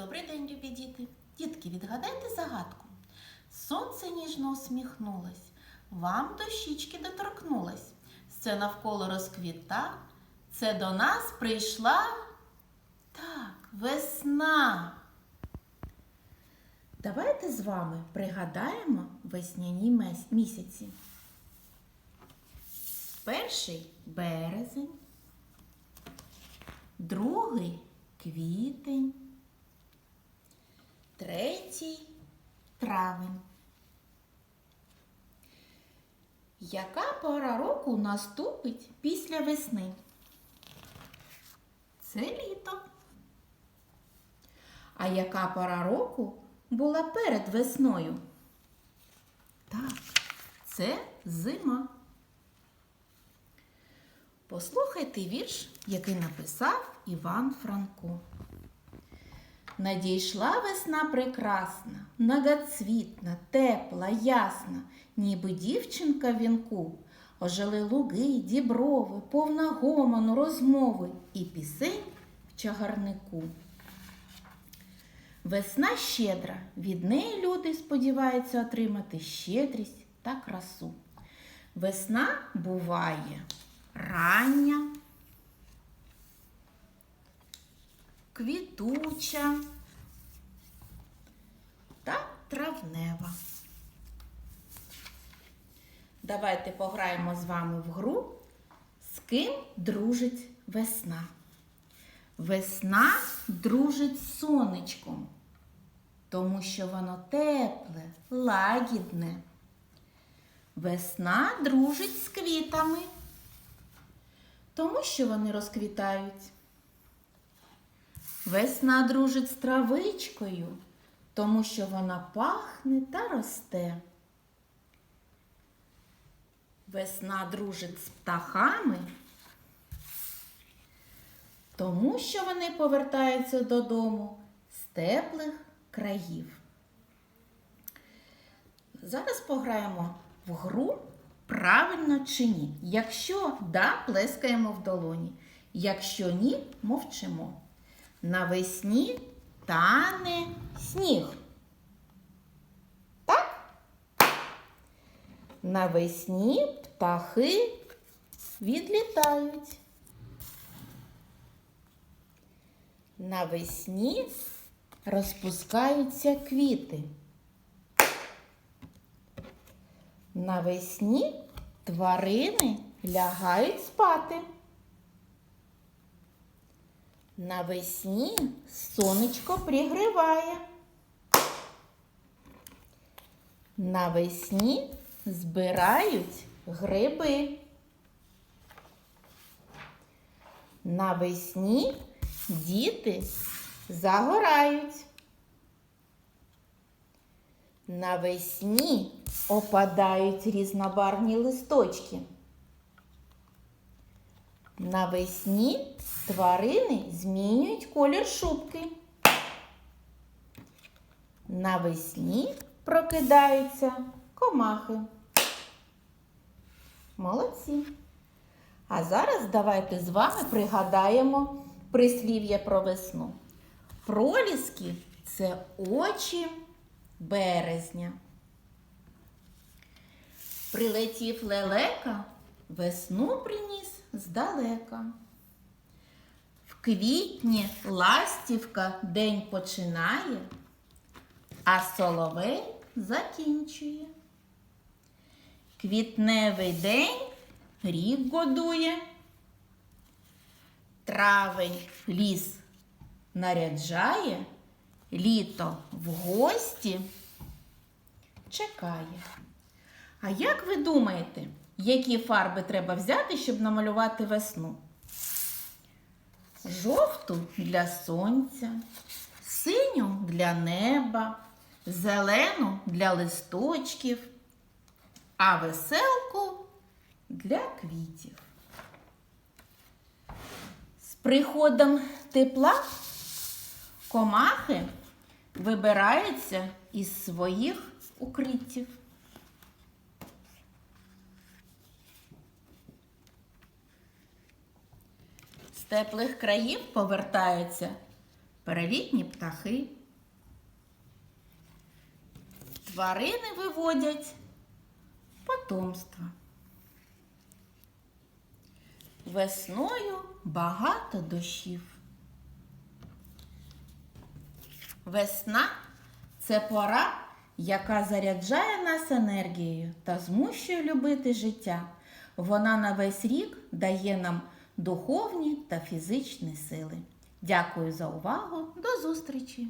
Добрий день, любі діти. Дітки, відгадайте загадку. Сонце ніжно усміхнулось, вам до щічки доторкнулось. Все навколо розквіта. Це до нас прийшла так, весна. Давайте з вами пригадаємо весняні місяці. Перший березень, другий квітень, третій травень. Яка пора року наступить після весни? Це літо. А яка пора року була перед весною? Так, це зима. Послухайте вірш, який написав Іван Франко. Надійшла весна прекрасна, многоцвітна, тепла, ясна, ніби дівчинка в вінку. Ожили луги, діброви, повна гомону, розмови і пісень в чагарнику. Весна щедра, від неї люди сподіваються отримати щедрість та красу. Весна буває рання, квітуча та травнева. Давайте пограємо з вами в гру, з ким дружить весна. Весна дружить з сонечком, тому що воно тепле, лагідне. Весна дружить з квітами, тому що вони розквітають. Весна дружить з травичкою, тому що вона пахне та росте. Весна дружить з птахами, тому що вони повертаються додому з теплих країв. Зараз пограємо в гру правильно чи ні. Якщо да, плескаємо в долоні. Якщо ні, мовчимо. Навесні тане сніг. Так? Навесні птахи відлітають. Навесні розпускаються квіти. Навесні тварини лягають спати. Навесні сонечко пригріває. Навесні збирають гриби. Навесні діти загорають. Навесні опадають різнобарвні листочки. Навесні тварини змінюють колір шубки. Навесні прокидаються комахи. Молодці. А зараз давайте з вами пригадаємо прислів'я про весну. Проліски це очі березня. Прилетів лелека, весну приніс здалека. В квітні ластівка день починає, а соловей закінчує. Квітневий день рік годує, травень ліс наряджає, літо в гості чекає. А як ви думаєте, які фарби треба взяти, щоб намалювати весну? Жовту для сонця, синю для неба, зелену для листочків, а веселку для квітів. З приходом тепла комахи вибираються із своїх укриттів. Теплих країв повертаються перелітні птахи. Тварини виводять потомство. Весною багато дощів. Весна це пора, яка заряджає нас енергією та змушує любити життя. Вона на весь рік дає нам духовні та фізичні сили. Дякую за увагу. До зустрічі!